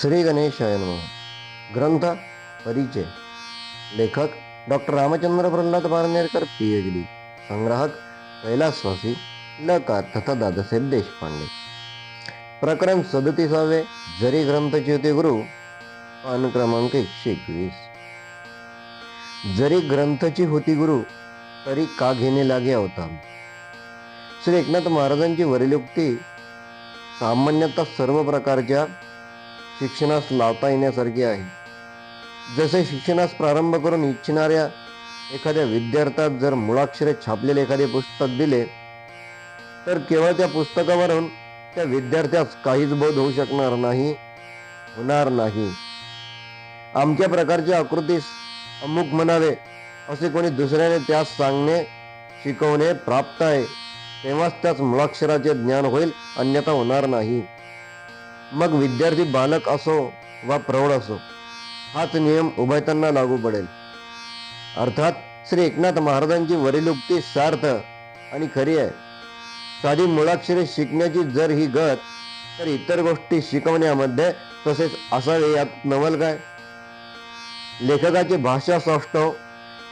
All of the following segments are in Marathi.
श्री गणेशाय नम. ग्रंथ परिचय. लेखक doctor Ramchandra Pralhad Parnerkar P H D संग्राहक कैलासवासी लकार तथा दादासाहेब देशपांडे. प्रकरण सदतीसावे जरी ग्रंथचे होते गुरु पान क्रमांक एकशे एकवीस. जरी ग्रंथची होती गुरु तरी का घेणे लागे अवतार? श्री एकनाथ महाराजांची वरिलोक्ती सामान्यतः सर्व प्रकारच्या शिक्षणास लावता येण्यासारखी आहे. जसे शिक्षणास प्रारंभ करून इच्छिणाऱ्या एखाद्या विद्यार्थ्यात जर मुळाक्षरे छापलेले एखादे पुस्तक दिले तर केवळ त्या पुस्तकावरून त्या विद्यार्थ्यास काहीच बोध होऊ शकणार नाही होणार नाही. आमच्या प्रकारच्या आकृतीस अमुक म्हणावे असे कोणी दुसऱ्याने त्यास सांगणे शिकवणे प्राप्त आहे तेव्हाच त्याच मुळाक्षराचे ज्ञान होईल अन्यथा होणार नाही. मग विद्यार्थी बालक असो वा प्रौढ असो हाच नियम उभयतांना लागू पडेल. अर्थात श्री एकनाथ महाराजांची वरिलोक्ती सार्थ आणि खरी आहे. साधी मुळाक्षरे शिकण्याची जर ही गत तर इतर गोष्टी शिकवण्यामध्ये तसेच असावे यात नवल काय? लेखकाची भाषा सौष्ठव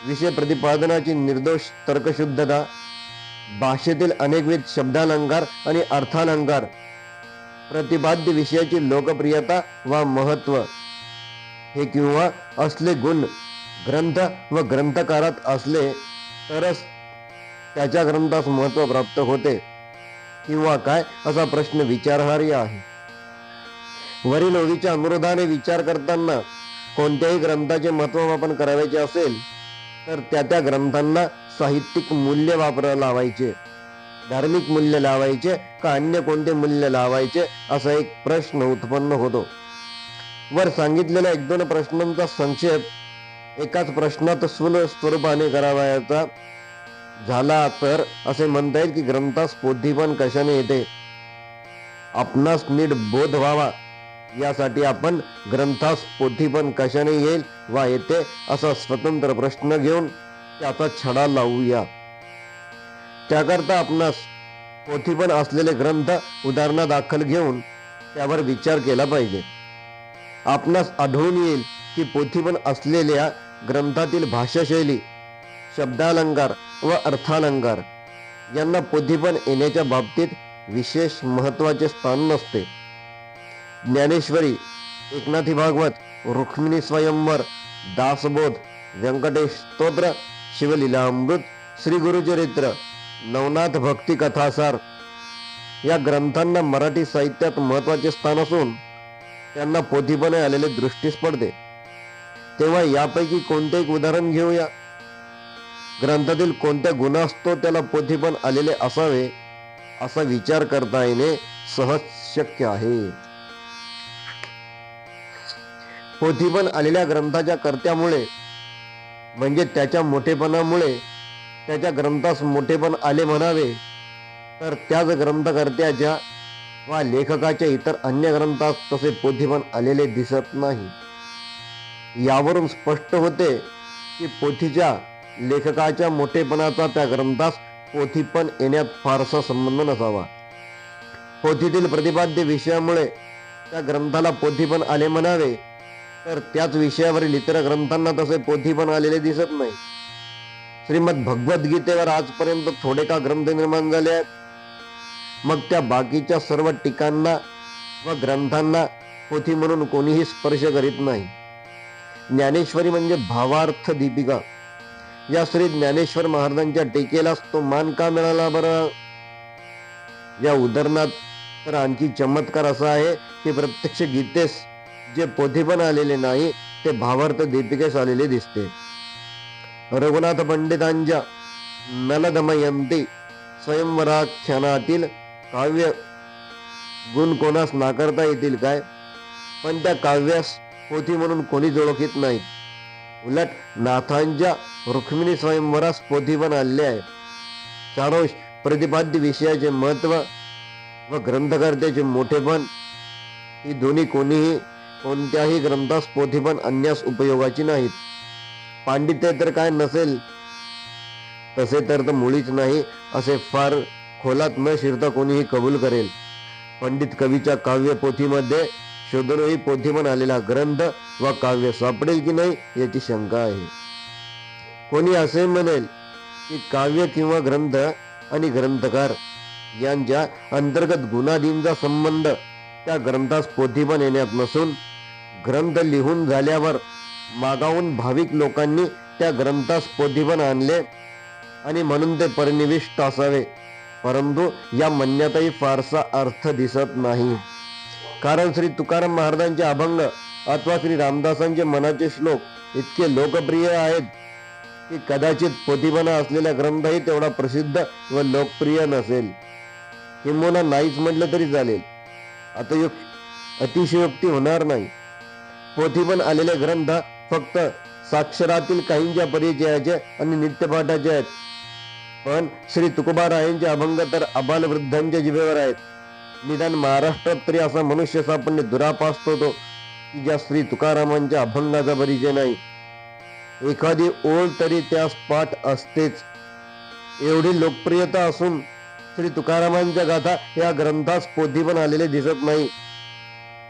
विषय प्रतिपादनाची निर्दोष तर्कशुद्धता भाषेतील अनेकविध शब्दालंकार आणि अर्थालंकार प्रतिपाद्य विषयाची लोकप्रियता वा महत्त्व हे किंवा असले गुण ग्रंथ व ग्रंथकारात असले तरच त्याच्या ग्रंथास महत्त्व प्राप्त होते किंवा काय असा प्रश्न विचारहार्य आहे. वरील ओवीच्या अनुरोधाने विचार करताना कोणत्याही ग्रंथाचे महत्वमापन करावयाचे असेल तर त्या त्या ग्रंथांना साहित्यिक मूल्य वापरायला लावायचे. धार्मिक मूल्य लावायचे का अन्य कोणते मूल्य लावायचे असा एक प्रश्न उत्पन्न होतो. वर सांगितलेल्या एक दोन प्रश्नांचा संक्षेप एकाच प्रश्नात स्थूल स्वरूपाने करावयाचा झाला तर असे म्हणता येईल की ग्रंथास पण कशाने येते? आपणास नीट बोध व्हावा. यासाठी आपण ग्रंथास पोथीपण कशाने येईल वा येते असा स्वतंत्र प्रश्न घेऊन त्याचा छडा लावूया. त्याकरता आपणास पोथीपण असलेले ग्रंथ उदाहरणादाखल घेऊन त्यावर विचार केला पाहिजे. आपणास आढळून येईल की पोथीपण असलेल्या ग्रंथातील भाषाशैली शब्दालंकार व अर्थालंकार यांना पोथीपण येण्याच्या बाबतीत विशेष महत्त्वाचे स्थान नसते. ज्ञानेश्वरी एकनाथी भागवत रुक्मिणी स्वयंवर दासबोध व्यंकटेश स्तोत्र शिवलीलामृत श्री गुरुचरित्र नवनाथ भक्ती कथासार या ग्रंथांना मराठी साहित्यात महत्त्वाचे स्थान असून त्यांना पोथीपणे आलेले दृष्टीस पडते तेव्हा यापैकी कोणते एक उदाहरण घेऊया? ग्रंथातील कोणत्या गुणास असतो त्याला पोथीपण आलेले असावे असा विचार करता येणे सहज शक्य आहे. पोथीपण आलेल्या ग्रंथाच्या कर्त्यामुळे म्हणजे त्याच्या मोठेपणामुळे त्याच्या ग्रंथास मोठेपण आले म्हणावे. तर त्याच ग्रंथकर्त्याच्या वा लेखकाच्या इतर अन्य ग्रंथास तसे पोथीपण आलेले दिसत नाही. यावरून स्पष्ट होते की पोथीच्या लेखकाच्या मोठेपणाचा त्या ग्रंथास पोथीपण येण्यात फारसा संबंध नसावा. पोथीतील प्रतिपाद्य विषयामुळे त्या ग्रंथाला पोथीपण आले म्हणावे. तर त्याच विषयावरील इतर ग्रंथांना तसे पोथीपण आलेले दिसत नाही. श्रीमद भगवद्गीतेवर आजपर्यंत थोडे का ग्रंथ निर्माण झाले आहेत. मग त्या बाकीच्या सर्व टीकांना व ग्रंथांना पोथी म्हणून कोणीही स्पर्श करीत नाही. ज्ञानेश्वरी म्हणजे भावार्थ दीपिका. या श्री ज्ञानेश्वर महाराजांच्या टीकेलाच तो मान का मिळाला बरं? या उदाहरणात तर आणखी चमत्कार असा आहे की प्रत्यक्ष गीतेस जे पोथी पण आलेले नाही ते भावार्थ दीपिकेस आलेले दिसते. रघुनाथ पंडितांच्या नलदमयंती स्वयंवराख्यानातील काव्य गुण कोणास नाकारता येतील काय? पण त्या काव्यास पोथी म्हणून कोणीच ओळखीत नाही. उलट नाथांच्या रुक्मिणी स्वयंवरास पोथी पण आले आहे सारोश प्रतिपाद्य विषयाचे महत्त्व व ग्रंथकर्त्याचे मोठेपण ही दोन्ही कोणीही कोणत्याही ग्रंथास पोथीपण आणण्यास उपयोगाची नाहीत. पांडित्य तर काय नसेल तसे तर तर मुळीच नाही असे फार खोलात न शिरता कोणीही कबूल करेल. पंडित कवीच्या काव्य पोथीमध्ये शोधूनही पोथीपण आलेला ग्रंथ व काव्य सापडेल की नाही याची शंका आहे. कोणी असे म्हणेल की काव्य किंवा ग्रंथ आणि ग्रंथकार यांच्या अंतर्गत गुणाधींचा संबंध त्या ग्रंथास पोथीपण येण्यात नसून ग्रंथ लिहून झाल्यावर मागाहून भाविक लोकांनी त्या ग्रंथास पोथीपण आणले आणि म्हणून ते परिनिविष्ट असावे. परंतु या म्हणण्यातही फारसा अर्थ दिसत नाही. कारण श्री तुकाराम महाराजांचे अभंग अथवा श्री रामदासांचे मनाचे श्लोक इतके लोकप्रिय आहेत की कदाचित पोथीपणा असलेला ग्रंथही तेवढा प्रसिद्ध व लोकप्रिय नसेल. किंबहुना नाहीच म्हटलं तरी चालेल. आता युक अतिशयोक्ती होणार नाही. पोथीपण आलेले ग्रंथ फक्त साक्षरातील काहींच्या परिचयाचे आणि नित्यपाठाचे आहेत. पण श्री तुकोबारायांचे अभंग तर अबाल वृद्धांच्या जिभेवर आहेत. निदान महाराष्ट्रात तरी असा मनुष्य सापडणे दुरापास्त होतो की ज्या श्री तुकारामांच्या अभंगाचा परिचय नाही. एखादी ओळ तरी त्यास पाठ असतेच. एवढी लोकप्रियता असून श्री तुकारामांच्या गाथा या ग्रंथास पोथी पण आलेले दिसत नाही.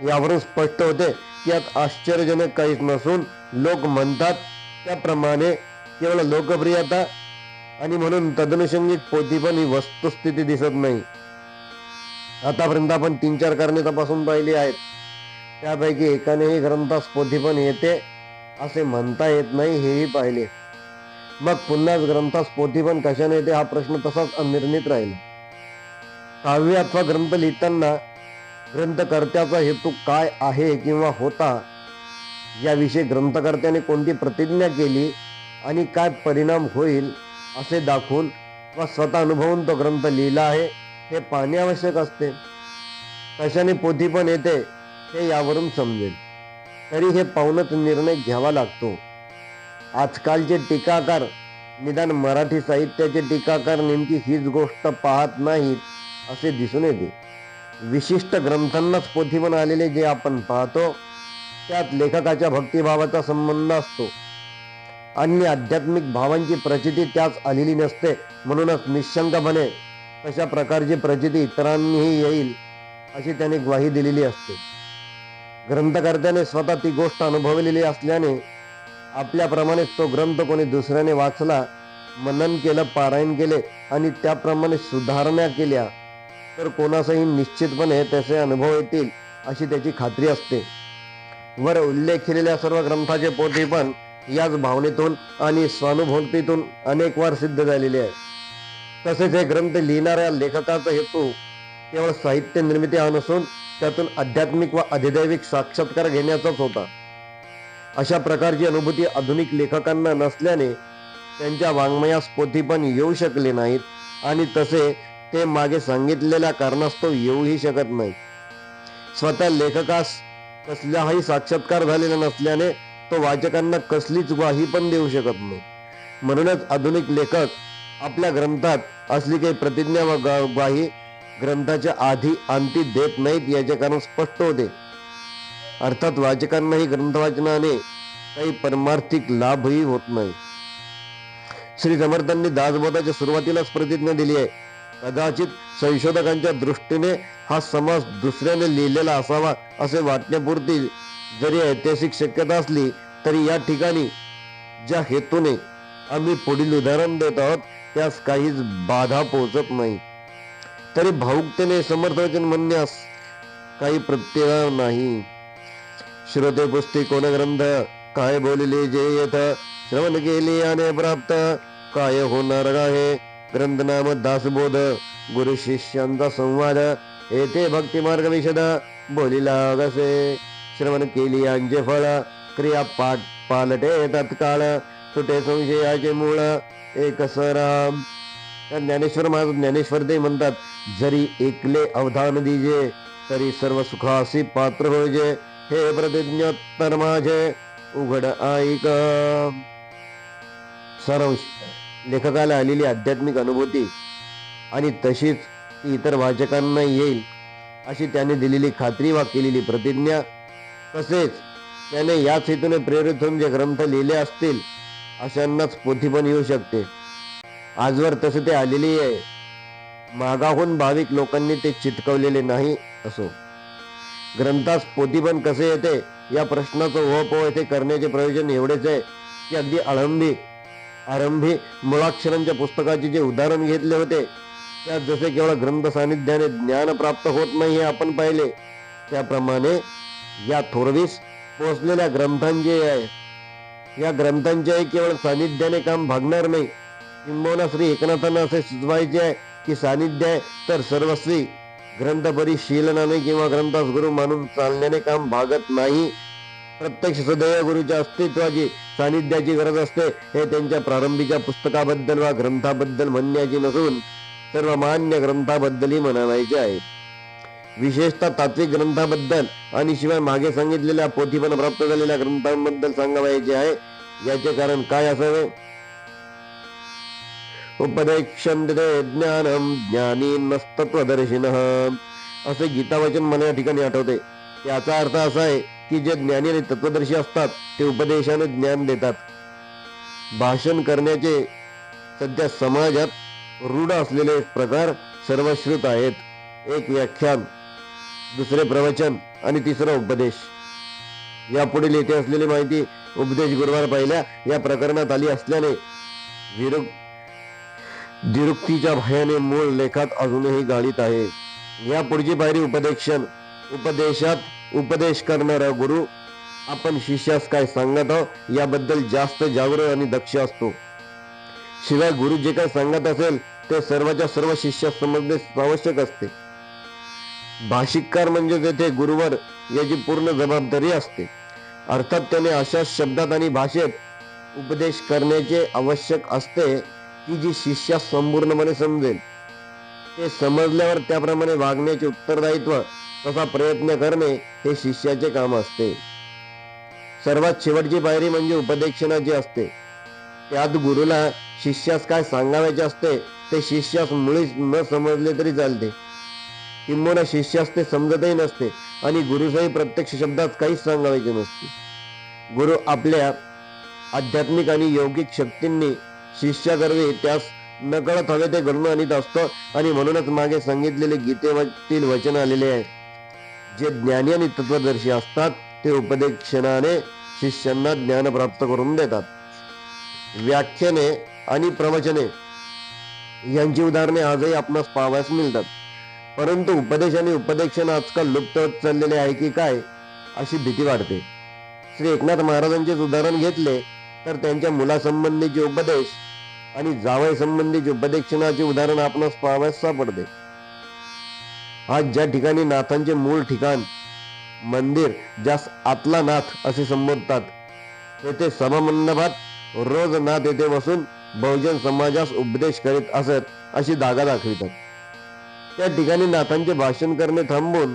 यावरून स्पष्ट होते यात आश्चर्यजनक काहीच नसून लोक म्हणतात त्याप्रमाणे केवळ लोकप्रियता आणि म्हणून तदनुषंगिक पोथी पण ही वस्तुस्थिती दिसत नाही. आतापर्यंत आपण तीन चार कारणे तपासून पाहिली आहेत. त्यापैकी एकानेही ग्रंथास पोथी पण येते असे म्हणता येत नाही हेही पाहिले. मग पुन्हाच ग्रंथास पोथी पण कशाने येते हा प्रश्न तसाच अनिर्णित राहील. काव्य अथवा ग्रंथ लिहिताना ग्रंथकर्त्याचा हेतू काय आहे किंवा होता याविषयी ग्रंथकर्त्याने कोणती प्रतिज्ञा केली आणि काय परिणाम होईल असे दाखवून व स्वतः अनुभवून तो ग्रंथ लिहिला आहे हे पाहणे आवश्यक असते. कशाने पोथी पण येते हे यावरून समजेल. तरी हे पाहूनच निर्णय घ्यावा लागतो. आजकालचे टीकाकार निदान मराठी साहित्याचे टीकाकार नेमकी हीच गोष्ट पाहत नाहीत असे दिसून येते. विशिष्ट ग्रंथांनाच पोथीपण आलेले जे आपण पाहतो त्यात लेखकाच्या भक्तिभावाचा संबंध असतो. अन्य आध्यात्मिक भावांची प्रचिती त्याच आलेली नसते म्हणूनच निशंकपणे तशा प्रकारची प्रचिती इतरांनीही येईल अशी त्याने ग्वाही दिलेली असते. ग्रंथकर्त्याने स्वतः ती गोष्ट अनुभवलेली असल्याने आपल्याप्रमाणेच तो ग्रंथ कोणी दुसऱ्याने वाचला मनन केलं पारायण केले आणि त्याप्रमाणे सुधारणा केल्या. तर कोणासही निश्चितपणे त्याचे अनुभव येतील अशी त्याची खात्री असते. वर उल्लेख केलेल्या सर्व ग्रंथाचे पोटी पण याच भावनेतून आणि स्वानुभूतीतून अनेक वार सिद्ध झालेले आहे तसेच हे ग्रंथ लिहिणाऱ्या लेखकाचा हेतू केवळ साहित्य निर्मिती हा नसून त्यातून आध्यात्मिक व अधिदैविक साक्षात्कार घेण्याचाच होता. अशा प्रकारची अनुभूती आधुनिक लेखकांना नसल्याने त्यांच्या वाङ्मयास पोथी पण येऊ शकले नाहीत आणि तसे ते मागे सांगितलेल्या कारणास्तव येऊही शकत नाही. स्वतः लेखकास कसल्याही साक्षात्कार झालेला नसल्याने तो वाचकांना कसलीच ग्वाही पण देऊ शकत नाही. म्हणूनच आधुनिक लेखक आपल्या ग्रंथात असली काही प्रतिज्ञा व ग्वाही ग्रंथाच्या आधी अंती देत नाहीत याचे कारण स्पष्ट होते. अर्थात वाचकांनाही ग्रंथ वाचनाने काही परमार्थिक लाभही होत नाही. श्री समर्थांनी दासबोधाच्या सुरुवातीलाच प्रतिज्ञा दिली आहे. कदाचित संशोधकांच्या दृष्टीने हा समाज दुसऱ्याने लिहिलेला असावा असे वाटण्यापुरती जरी ऐतिहासिक शक्यता असली तरी या ठिकाणी ज्या हेतूने आम्ही पुढील उदाहरण देत आहोत त्यास काहीच बाधा पोहोचत नाही. तरी भाऊकतेने समर्थवचन म्हणण्यास काही प्रत्यय नाही. श्रोते पुस्ती कोण ग्रंथ काय बोलले जे येथ श्रवण केले आणि प्राप्त काय होणार आहे? ग्रंथनाम दासबोध गुरु शिष्यांचा संवाद येथे भक्ती मार्ग विशद बोलिला कसे श्रवण केली यांचे फळ क्रिया पाठ पालटे तत्काळ सुटे संशयाचे मूळ एक सराम. ज्ञानेश्वर महाराज ज्ञानेश्वर ते म्हणतात जरी एकले अवधान दिजे तरी सर्व सुखासी पात्र होजे हे प्रतिज्ञोत्तर माझे. उघड ऐक. सारांश लेखकाला आलेली आध्यात्मिक अनुभूती आणि तशीच ती इतर वाचकांना येईल अशी त्याने दिलेली खात्री वा केलेली प्रतिज्ञा तसेच त्याने याच हेतूने प्रेरित होऊन जे ग्रंथ लिहिले असतील अशांनाच पोथी पण येऊ शकते. आजवर तसे ते आलेली आहे. मागाहून भाविक लोकांनी ते चिटकवलेले नाही असो. ग्रंथास पोथीपण कसे येते या प्रश्नाचं ओहपोह येथे करण्याचे प्रयोजन एवढेच आहे की अगदी आळंबी आरंभी मुळाक्षरांच्या पुस्तकाचे जे उदाहरण घेतले होते त्यात जसे केवळ ग्रंथ सानिध्याने ज्ञान प्राप्त होत नाही हे आपण पाहिले त्याप्रमाणे या थोरवीस पोचलेल्या ग्रंथांचे आहे. या ग्रंथांच्याही केवळ सानिध्याने काम भागणार नाही. किंबहुना श्री एकनाथांना असे सुचवायचे आहे की सानिध्य आहे तर सर्वस्वी ग्रंथ परिशीलनाने किंवा ग्रंथास गुरु मानून चालण्याने काम भागत नाही प्रत्यक्ष सदैव गुरुच्या अस्तित्वाची सानिध्याची गरज असते हे त्यांच्या प्रारंभीच्या पुस्तकाबद्दल वा ग्रंथाबद्दल म्हणण्याची नसून सर्व मान्य ग्रंथाबद्दलही म्हणावायचे आहे. विशेषतः तात्विक ग्रंथाबद्दल आणि शिवाय मागे सांगितलेल्या पोथीपण प्राप्त झालेल्या ग्रंथांबद्दल सांगावायचे आहे. याचे कारण काय असावे? उपदेक्षन्ते ज्ञानम ज्ञानी नस्तत्वदर्शिन असे गीतावचन मला या ठिकाणी आठवते. याचा अर्थ असा आहे की जे ज्ञानी आणि तत्वदर्शी असतात ते उपदेशाने ज्ञान देतात. भाषण करण्याचे सध्या समाजात रूढ असलेले प्रकार सर्वश्रुत आहेत. एक व्याख्यान दुसरे प्रवचन आणि तिसरा उपदेश. यापुढील येथे असलेली माहिती उपदेश गुरुवार पहिल्या या प्रकरणात आली असल्याने विरुक दिरुक्तीच्या भयाने मूळ लेखात अजूनही गाडीत आहे. या पुढची पायरी उपदेशन उपदेशात उपदेश करणारा गुरु आपण शिष्यास काय सांगत आहोत याबद्दल जास्त जागरूक आणि दक्ष असतो. शिवाय गुरु जे काय सांगत असेल ते सर्वच्या सर्व शिष्यास समजणे आवश्यक असते. भाषिककार म्हणजे तेथे गुरुवर याची पूर्ण जबाबदारी असते. अर्थात त्याने अशा शब्दात आणि भाषेत उपदेश करण्याचे आवश्यक असते की जी शिष्यास संपूर्णपणे समजेल. ते समजल्यावर त्याप्रमाणे वागण्याचे उत्तरदायित्व तसा प्रयत्न करणे हे शिष्याचे काम असते. सर्वात शेवटची पायरी म्हणजे उपदेशनाची असते. त्यात गुरुला शिष्यास काय सांगावायचे असते ते शिष्यास मुळीच न समजले तरी चालते. किंबहुना शिष्यास ते समजतही नसते आणि गुरुसही प्रत्यक्ष शब्दात काहीच सांगावायचे नसते. गुरु आपल्या आध्यात्मिक आणि यौगिक शक्तींनी शिष्याकरवी त्यास नकळत हवे ते घडून आणीत असतो आणि म्हणूनच मागे सांगितलेले गीतेतील वचन आलेले आहे. जे ज्ञानी आणि तत्वदर्शी असतात ते उपदेक्षणाने शिष्यांना ज्ञान प्राप्त करून देतात. व्याख्याने आणि प्रवचने यांची उदाहरणे आजही आपणास पाहावयास मिळतात. परंतु उपदेश आणि उपदेक्षण आजकाल लुप्त होत चाललेले आहे की काय अशी भीती वाटते श्री एकनाथ महाराजांचेच उदाहरण घेतले तर त्यांच्या मुलासंबंधीचे उपदेश आणि जावई संबंधीचे उपदेशनाचे उदाहरण आपणास पाहावयास सापडते. आज ज्या ठिकाणी नाथांचे मूळ ठिकाण मंदिर ज्यास आतला नाथ असे संबोधतात तेथे सभामंडपात रोज नाथ येथे बसून बहुजन समाजास उपदेश करीत असत अशी दागा दाखवितात. त्या ठिकाणी नाथांचे भाषण करणे थांबून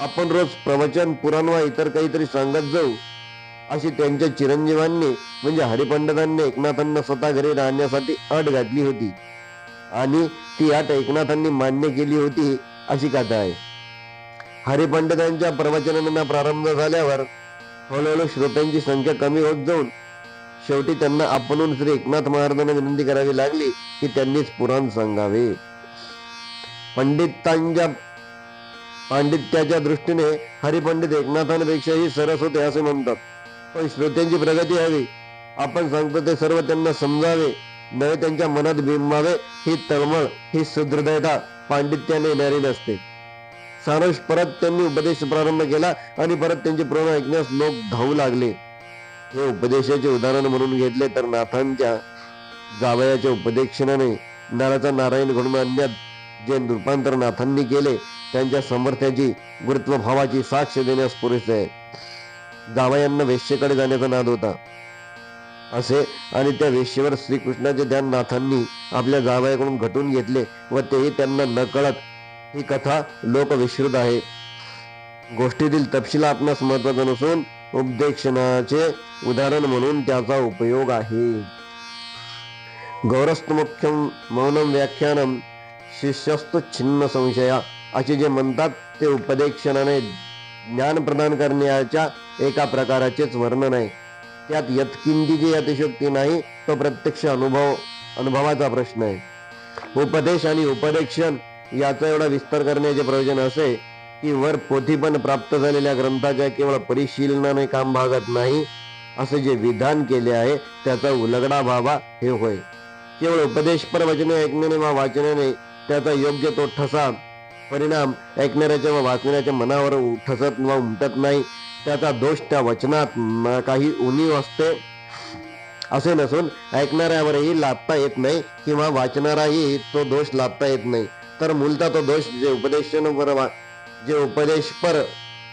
आपण रोज प्रवचन पुराण वा इतर काहीतरी सांगत जाऊ अशी त्यांच्या चिरंजीवांनी म्हणजे हरिपंडितांनी एकनाथांना स्वतः घरी राहण्यासाठी अट घातली होती. आणि ती अट एकनाथांनी मान्य केली होती अशी कथा आहे. हरिपंडितांच्या प्रवचनांना प्रारंभ झाल्यावर हळूहळू श्रोत्यांची संख्या कमी होत जाऊन शेवटी त्यांना आपणून श्री एकनाथ महाराजांना विनंती करावी लागली की त्यांनीच पुराण सांगावे. पंडितांच्या पांडित्याच्या दृष्टीने हरिपंडित एकनाथांपेक्षाही सरस होते असे म्हणतात. पण श्रोत्यांची प्रगती हवी. आपण सांगतो ते सर्व त्यांना समजावे. नवे त्यांच्या मनात बिंबावे. ही तळमळ ही सुदृढता पांडित्याने येणारी नसते सारंश परत त्यांनी उपदेश प्रारंभ केला आणि परत त्यांचे प्रण ऐकण्यास लोक धावू लागले. हे उपदेशाचे उदाहरण म्हणून घेतले तर नाथांच्या जावयाच्या उपदेशनाने नाराचा नारायण घडून आणण्यात जे रूपांतर नाथांनी केले त्यांच्या समर्थ्याची गुरुत्वभावाची साक्ष देण्यास पुरेसे आहे. जावयांना वेश्येकडे जाण्याचा नाद होता. असे आणि त्या वेश्येवर श्रीकृष्णाचे ध्यान नाथांनी आपल्या जावयाकडून घटून घेतले व तेही त्यांना नकळत ही कथा लोक विश्रुत आहे. गोष्टीतील तपशील आपणास महत्त्वाचा नसून उपदेशनाचे उदाहरण म्हणून त्याचा उपयोग आहे. गौरस्तमुख्यम मौनम व्याख्यानम शिष्यस्तु छिन्न संशया असे जे म्हणतात ते उपदेशनाने ज्ञान प्रदान करण्याच्या एका प्रकाराचेच वर्णन आहे. त्यात यत्किंतीची अतिशोक्ती नाही तो प्रत्यक्ष अनुभव अनुभवाचा प्रश्न आहे. उपदेश आणि उपदेक्षण याचा एवढा विस्तार करण्याचे प्रयोजन असे की वर पोथीपण प्राप्त झालेल्या ग्रंथाच्या केवळ परिशीलनाने काम भागत नाही असे जे विधान केले आहे त्याचा उलगडा व्हावा हे होय. केवळ उपदेशपर वचने ऐकण्याने वा वाचनाने त्याचा योग्य तो ठसा परिणाम ऐकणाऱ्याच्या व वाचणाऱ्याच्या मनावर ठसत वा उमटत नाही त्याचा दोष त्या वचनात काही उणीव असते. असे नसून ऐकणाऱ्यावरही लाभता येत नाही किंवा वाचणाराही तो दोष लाभता येत नाही. तर मूलतः तो दोष जे उपदेशनवर जे उपदेशपर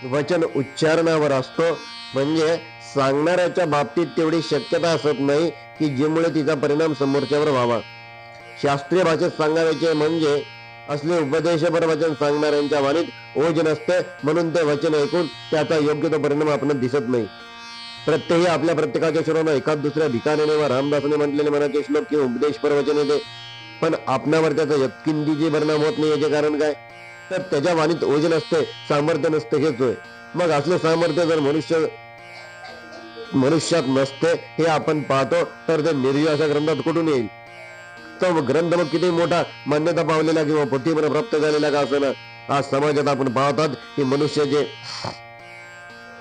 वचन उच्चारणावर असतो म्हणजे सांगणाऱ्याच्या बाबतीत तेवढी शक्यता असत नाही की ज्यामुळे तिचा परिणाम समोरच्यावर व्हावा. शास्त्रीय भाषेत सांगायचे म्हणजे असले उपदेशपर वचन सांगणाऱ्यांच्या वाणीत ओज नसते म्हणून ते वचन ऐकून त्याचा योग्य तो परिणाम आपण दिसत नाही. प्रत्येकी आपल्या प्रत्येकाच्या शिरोनं एखाद दुसऱ्या ठिकाणी व रामदासाने म्हटलेले मनाचे श्लोक किंवा उपदेश वचन येते. पण आपणावर त्याचा यत्किंतीचे परिणाम होत नाही याचे कारण काय? तर त्याच्या वाणीत ओझ नसते सामर्थ्य नसते हेच होय. मग असले सामर्थ्य जर मनुष्य मनुष्यात नसते हे आपण पाहतो तर ते निर्जय अशा ग्रंथात कुठून येईल? तो ग्रंथ मग किती मोठा मान्यता पावलेला किंवा पृथ्वीवर प्राप्त झालेला का असं आज समाजात आपण पाहतात की मनुष्याचे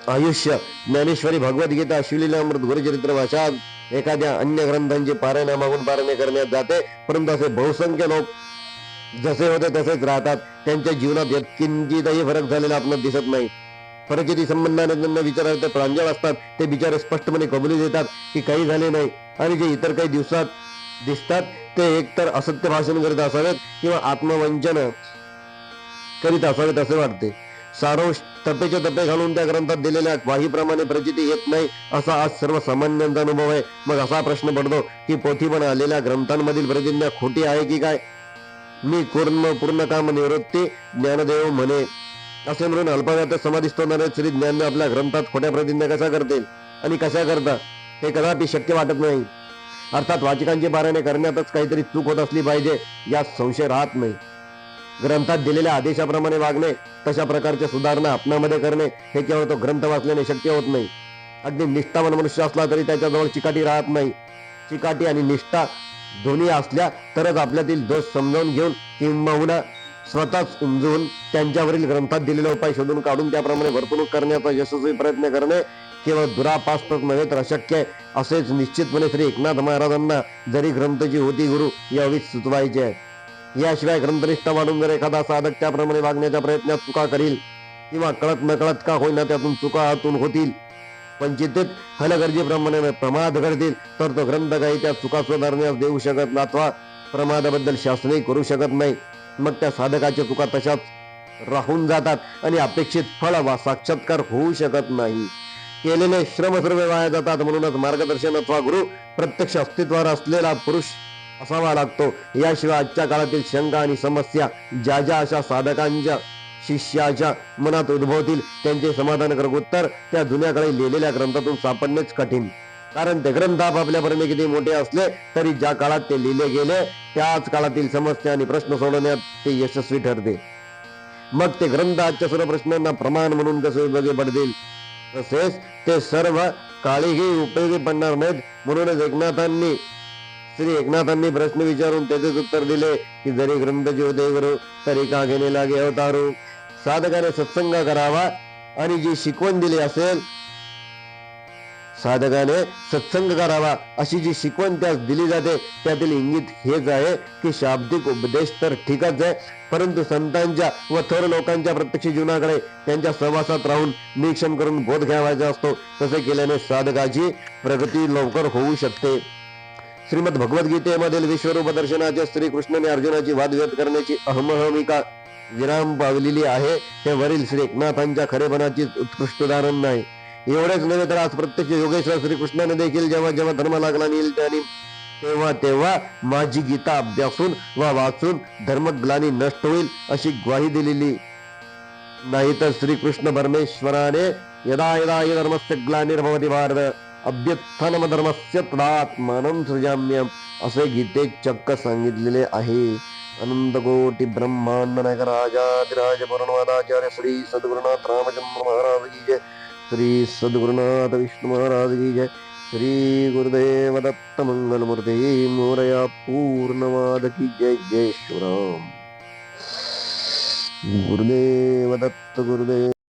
आयुष्य ज्ञानेश्वरी भगवद्गीता शिवलीलामृत गुरुचरित्र भाषा एखाद्या अन्य ग्रंथांची पारायणा मागून पारायणे करण्यात जाते. परंतु असे बहुसंख्य लोक जसे होते तसेच राहतात. त्यांच्या जीवनात किंचितही फरक झालेला आपल्याला दिसत नाही. परिचिती संबंधाने त्यांना विचारायला ते प्रांजळ असतात. ते बिचारे स्पष्टपणे कबुली देतात की काही झाले नाही. आणि जे इतर काही दिवसात दिसतात ते एकतर असत्य भाषण करीत असावेत किंवा आत्मवंचन करीत असावेत असे वाटते. सारोश तपेचे तपे घालून त्या ग्रंथात दिलेल्या वाहीप्रमाणे प्रचिती येत नाही असा आज सर्वसामान्यांचा अनुभव आहे. मग असा प्रश्न पडतो की पोथीपण आलेल्या ग्रंथांमधील प्रतिज्ञा खोटी आहे की काय? मी पूर्ण पूर्ण काम निवृत्ती ज्ञानदेव म्हणे. असे म्हणून अल्पव्यात समाधी होणारे श्री ज्ञान आपल्या ग्रंथात खोट्या प्रतिज्ञा कशा करतील आणि कशा करता? हे कदापि शक्य वाटत नाही. अर्थात वाचकांची बाराने करण्यातच काहीतरी चूक होत असली पाहिजे यात संशय राहत नाही. ग्रंथात दिलेल्या आदेशाप्रमाणे वागणे तशा प्रकारच्या सुधारणा आपणामध्ये करणे हे केवळ तो ग्रंथ वाचल्याने शक्य होत नाही. अगदी निष्ठावान मनुष्य असला तरी त्याच्याजवळ चिकाटी राहत नाही. चिकाटी आणि निष्ठा दोन्ही असल्या तरच आपल्यातील दोष समजावून घेऊन किंबहुना स्वतःच उमजून त्यांच्यावरील ग्रंथात दिलेला उपाय शोधून काढून त्याप्रमाणे वर्तणूक करण्याचा यशस्वी प्रयत्न करणे केवळ दुरापास्तच नव्हे तर अशक्य आहे. असेच निश्चितपणे श्री एकनाथ महाराजांना जरी ग्रंथची होती गुरु यावेळी सुचवायचे आहे. याशिवाय ग्रंथनिष्ठा वाढून जर एखादा साधक त्याप्रमाणे वागण्याच्या प्रयत्नात चुका करील किंवा कळत नकळत का होईना त्यातून चुका हातून होतील पण पंचितीत हलगर्जीप्रमाणे प्रमाद घडतील तर तो ग्रंथ काही त्या चुका सुधारण्यास देऊ शकत नाथवा प्रमादाबद्दल शासनही करू शकत नाही. मग त्या साधकाच्या चुका तशाच राहून जातात आणि अपेक्षित फळ वा साक्षात्कार होऊ शकत नाही. केलेले श्रम सर्व वाया जातात म्हणूनच मार्गदर्शन अथवा गुरु प्रत्यक्ष अस्तित्वावर असलेला पुरुष असावा लागतो. याशिवाय आजच्या काळातील शंका आणि समस्या ज्या ज्या अशा साधकांच्या शिष्याच्या मनात उद्भवतील त्यांचे समाधानकारक उत्तर त्या जुन्या काळी लिहिलेल्या ग्रंथातून सापडणेच कठीण. कारण ते ग्रंथ आपल्यापर्यंत किती मोठे असले तरी ज्या काळात ते लिहिले गेले त्याच काळातील समस्या आणि प्रश्न सोडवण्यात ते यशस्वी ठरते. मग ते ग्रंथ आजच्या सर्व प्रश्नांना प्रमाण म्हणून कसे उपयोगी पडतील? तसेच ते सर्व काळीही उपयोगी पडणार नाहीत म्हणूनच एकनाथांनी श्री एकनाथांनी प्रश्न विचारून त्याचेच उत्तर दिले की जरी ग्रंथ होते गुरु तरी का घेणे लागे अवतारू? साधकाने सत्संग करावा आणि जी शिकवण दिली असेल साधकाने सत्संग करावा अशी जी शिकवण त्यास दिली जाते त्यातील इंगित हेच आहे की शाब्दिक उपदेश तर ठीकच आहे परंतु संतांच्या व थोर लोकांच्या प्रत्यक्ष जीवनाकडे त्यांच्या सहवासात राहून निरीक्षण करून बोध घ्यावायचा असतो. तसे केल्याने साधकाची प्रगती लवकर होऊ शकते. श्रीमद भगवद्गीतेमधील विश्वरूप दर्शनाच्या श्रीकृष्णाने अर्जुनाची वादविवाद करण्याची अहमहमिका विराम पावलेली आहे. ते वरील श्री एकनाथांच्या खरेपणाची उत्कृष्ट उदाहरण नाही. एवढेच नव्हे तर आज प्रत्यक्ष योगेश्वर श्रीकृष्णाने देखील जेव्हा जेव्हा धर्म लागला नेल त्यांनी तेव्हा तेव्हा माझी गीता अभ्यासून वा वाचून धर्मग्लानी नष्ट होईल अशी ग्वाही दिलेली. नाही तर श्रीकृष्ण परमेश्वराने यदा यदा हि धर्मस्य ग्लानिर्भवती भारत अभ्युत्थानम धर्मस्य तदात्मानं सृजाम्यम असे गीते चक्क सांगितलेले आहे. अनंत कोटी ब्रह्मांड नायक राजाधिराज पूर्णवादाचार्य श्री सद्गुरुनाथ रामचंद्र महाराज की जय. श्री सद्गुरुनाथ विष्णु महाराज की जय श्री गुरुदेव दत्त मंगलमूर्ती मोरया पूर्णवाद की जय जय शिवराम गुरुदेव दत्त गुरुदेव